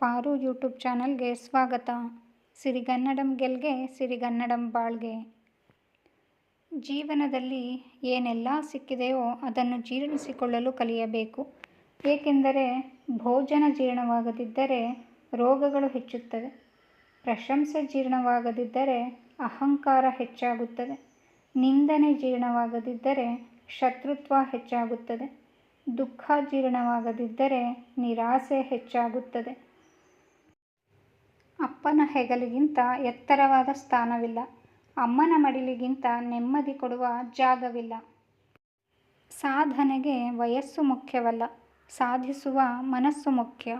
ಪಾರು ಯೂಟ್ಯೂಬ್ ಚಾನಲ್ಗೆ ಸ್ವಾಗತ. ಸಿರಿಗನ್ನಡಂ ಗೆಲ್ಗೆ, ಸಿರಿಗನ್ನಡಂ ಬಾಳ್ಗೆ. ಜೀವನದಲ್ಲಿ ಏನೆಲ್ಲ ಸಿಕ್ಕಿದೆಯೋ ಅದನ್ನು ಜೀರ್ಣಿಸಿಕೊಳ್ಳಲು ಕಲಿಯಬೇಕು. ಏಕೆಂದರೆ ಭೋಜನ ಜೀರ್ಣವಾಗದಿದ್ದರೆ ರೋಗಗಳು ಹೆಚ್ಚುತ್ತವೆ. ಪ್ರಶಂಸೆ ಜೀರ್ಣವಾಗದಿದ್ದರೆ ಅಹಂಕಾರ ಹೆಚ್ಚಾಗುತ್ತದೆ. ನಿಂದನೆ ಜೀರ್ಣವಾಗದಿದ್ದರೆ ಶತ್ರುತ್ವ ಹೆಚ್ಚಾಗುತ್ತದೆ. ದುಃಖ ಜೀರ್ಣವಾಗದಿದ್ದರೆ ನಿರಾಸೆ ಹೆಚ್ಚಾಗುತ್ತದೆ. ಅಪ್ಪನ ಹೆಗಲಿಗಿಂತ ಎತ್ತರವಾದ ಸ್ಥಾನವಿಲ್ಲ. ಅಮ್ಮನ ಮಡಿಲಿಗಿಂತ ನೆಮ್ಮದಿ ಕೊಡುವ ಜಾಗವಿಲ್ಲ. ಸಾಧನೆಗೆ ವಯಸ್ಸು ಮುಖ್ಯವಲ್ಲ, ಸಾಧಿಸುವ ಮನಸ್ಸು ಮುಖ್ಯ.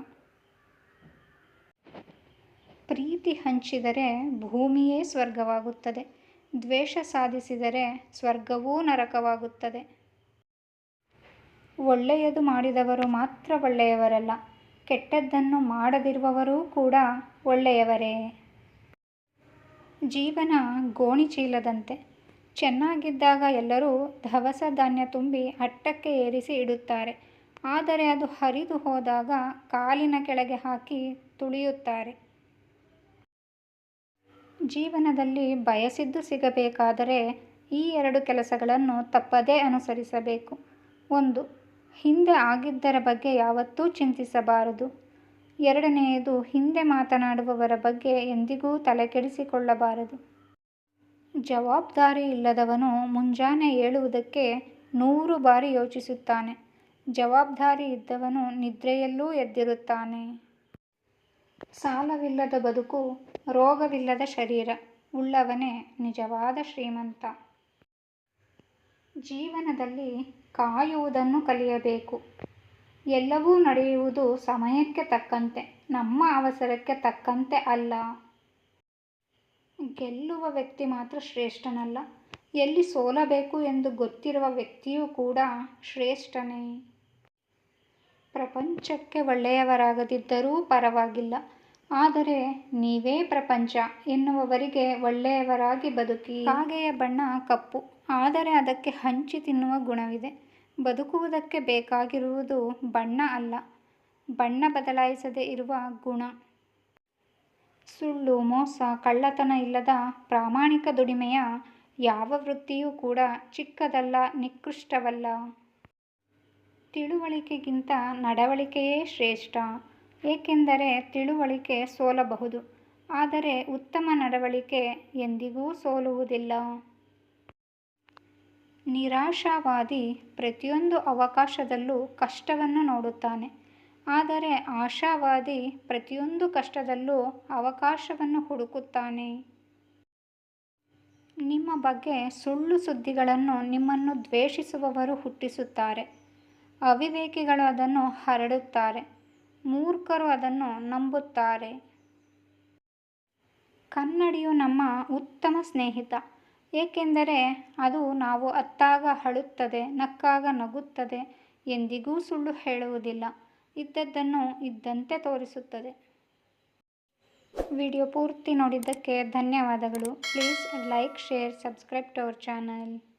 ಪ್ರೀತಿ ಹಂಚಿದರೆ ಭೂಮಿಯೇ ಸ್ವರ್ಗವಾಗುತ್ತದೆ, ದ್ವೇಷ ಸಾಧಿಸಿದರೆ ಸ್ವರ್ಗವೂ ನರಕವಾಗುತ್ತದೆ. ಒಳ್ಳೆಯದು ಮಾಡಿದವರು ಮಾತ್ರ ಒಳ್ಳೆಯವರಲ್ಲ ಕೆಟ್ಟದ್ದನ್ನು ಮಾಡದಿರುವವರೂ ಕೂಡ ಒಳ್ಳೆಯವರೇ. ಜೀವನ ಗೋಣಿಚೀಲದಂತೆ. ಚೆನ್ನಾಗಿದ್ದಾಗ ಎಲ್ಲರೂ ದವಸ ಧಾನ್ಯ ತುಂಬಿ ಅಟ್ಟಕ್ಕೆ ಏರಿಸಿ ಇಡುತ್ತಾರೆ. ಆದರೆ ಅದು ಹರಿದು ಹೋದಾಗ ಕಾಲಿನ ಕೆಳಗೆ ಹಾಕಿ ತುಳಿಯುತ್ತಾರೆ. ಜೀವನದಲ್ಲಿ ಬಯಸಿದ್ದು ಸಿಗಬೇಕಾದರೆ ಈ ಎರಡು ಕೆಲಸಗಳನ್ನು ತಪ್ಪದೇ ಅನುಸರಿಸಬೇಕು. ಒಂದು ಹಿಂದೆ ಆಗಿದ್ದರ ಬಗ್ಗೆ ಯಾವತ್ತೂ ಚಿಂತಿಸಬಾರದು. ಎರಡನೆಯದು, ಹಿಂದೆ ಮಾತನಾಡುವವರ ಬಗ್ಗೆ ಎಂದಿಗೂ ತಲೆಕೆಡಿಸಿಕೊಳ್ಳಬಾರದು. ಜವಾಬ್ದಾರಿ ಇಲ್ಲದವನು ಮುಂಜಾನೆ ಏಳುವುದಕ್ಕೆ ನೂರು ಬಾರಿ ಯೋಚಿಸುತ್ತಾನೆ. ಜವಾಬ್ದಾರಿ ಇದ್ದವನು ನಿದ್ರೆಯಲ್ಲೂ ಎದ್ದಿರುತ್ತಾನೆ. ಸಾಲವಿಲ್ಲದ ಬದುಕು, ರೋಗವಿಲ್ಲದ ಶರೀರ, ಉಳ್ಳವನೇ ನಿಜವಾದ ಶ್ರೀಮಂತ. ಜೀವನದಲ್ಲಿ ಕಾಯುವುದನ್ನು ಕಲಿಯಬೇಕು. ಎಲ್ಲವೂ ನಡೆಯುವುದು ಸಮಯಕ್ಕೆ ತಕ್ಕಂತೆ, ನಮ್ಮ ಅವಸರಕ್ಕೆ ತಕ್ಕಂತೆ ಅಲ್ಲ. ಗೆಲ್ಲುವ ವ್ಯಕ್ತಿ ಮಾತ್ರ ಶ್ರೇಷ್ಠನಲ್ಲ. ಎಲ್ಲಿ ಸೋಲಬೇಕು ಎಂದು ಗೊತ್ತಿರುವ ವ್ಯಕ್ತಿಯೂ ಕೂಡ ಶ್ರೇಷ್ಠನೇ. ಪ್ರಪಂಚಕ್ಕೆ ಒಳ್ಳೆಯವರಾಗದಿದ್ದರೂ ಪರವಾಗಿಲ್ಲ. ಆದರೆ ನೀವೇ ಪ್ರಪಂಚ ಎನ್ನುವವರಿಗೆ ಒಳ್ಳೆಯವರಾಗಿ ಬದುಕಿ. ಹಾಗೆಯ ಬಣ್ಣ ಕಪ್ಪು. ಆದರೆ ಅದಕ್ಕೆ ಹಂಚಿ ತಿನ್ನುವ ಗುಣವಿದೆ. ಬದುಕುವುದಕ್ಕೆ ಬೇಕಾಗಿರುವುದು ಬಣ್ಣ ಅಲ್ಲ. ಬಣ್ಣ ಬದಲಾಯಿಸದೇ ಇರುವ ಗುಣ. ಸುಳ್ಳು, ಮೋಸ, ಕಳ್ಳತನ ಇಲ್ಲದ ಪ್ರಾಮಾಣಿಕ ದುಡಿಮೆಯ ಯಾವ ವೃತ್ತಿಯೂ ಕೂಡ ಚಿಕ್ಕದಲ್ಲ, ನಿಕೃಷ್ಟವಲ್ಲ. ತಿಳುವಳಿಕೆಗಿಂತ ನಡವಳಿಕೆಯೇ ಶ್ರೇಷ್ಠ. ಏಕೆಂದರೆ ತಿಳುವಳಿಕೆ ಸೋಲಬಹುದು. ಆದರೆ ಉತ್ತಮ ನಡವಳಿಕೆ ಎಂದಿಗೂ ಸೋಲುವುದಿಲ್ಲ. ನಿರಾಶಾವಾದಿ ಪ್ರತಿಯೊಂದು ಅವಕಾಶದಲ್ಲೂ ಕಷ್ಟವನ್ನು ನೋಡುತ್ತಾನೆ. ಆದರೆ ಆಶಾವಾದಿ ಪ್ರತಿಯೊಂದು ಕಷ್ಟದಲ್ಲೂ ಅವಕಾಶವನ್ನು ಹುಡುಕುತ್ತಾನೆ. ನಿಮ್ಮ ಬಗ್ಗೆ ಸುಳ್ಳು ಸುದ್ದಿಗಳನ್ನು ನಿಮ್ಮನ್ನು ದ್ವೇಷಿಸುವವರು ಹುಟ್ಟಿಸುತ್ತಾರೆ. ಅವಿವೇಕಿಗಳು ಅದನ್ನು ಹರಡುತ್ತಾರೆ. ಮೂರ್ಖರು ಅದನ್ನು ನಂಬುತ್ತಾರೆ. ಕನ್ನಡಿಯು ನಮ್ಮ ಉತ್ತಮ ಸ್ನೇಹಿತ. ಏಕೆಂದರೆ ಅದು ನಾವು ಅತ್ತಾಗ ಅಳುತ್ತದೆ, ನಕ್ಕಾಗ ನಗುತ್ತದೆ, ಎಂದಿಗೂ ಸುಳ್ಳು ಹೇಳುವುದಿಲ್ಲ. ಇದ್ದದ್ದನ್ನು ಇದ್ದಂತೆ ತೋರಿಸುತ್ತದೆ. ವಿಡಿಯೋ ಪೂರ್ತಿ ನೋಡಿದ್ದಕ್ಕೆ ಧನ್ಯವಾದಗಳು. Please like, share, subscribe to our channel.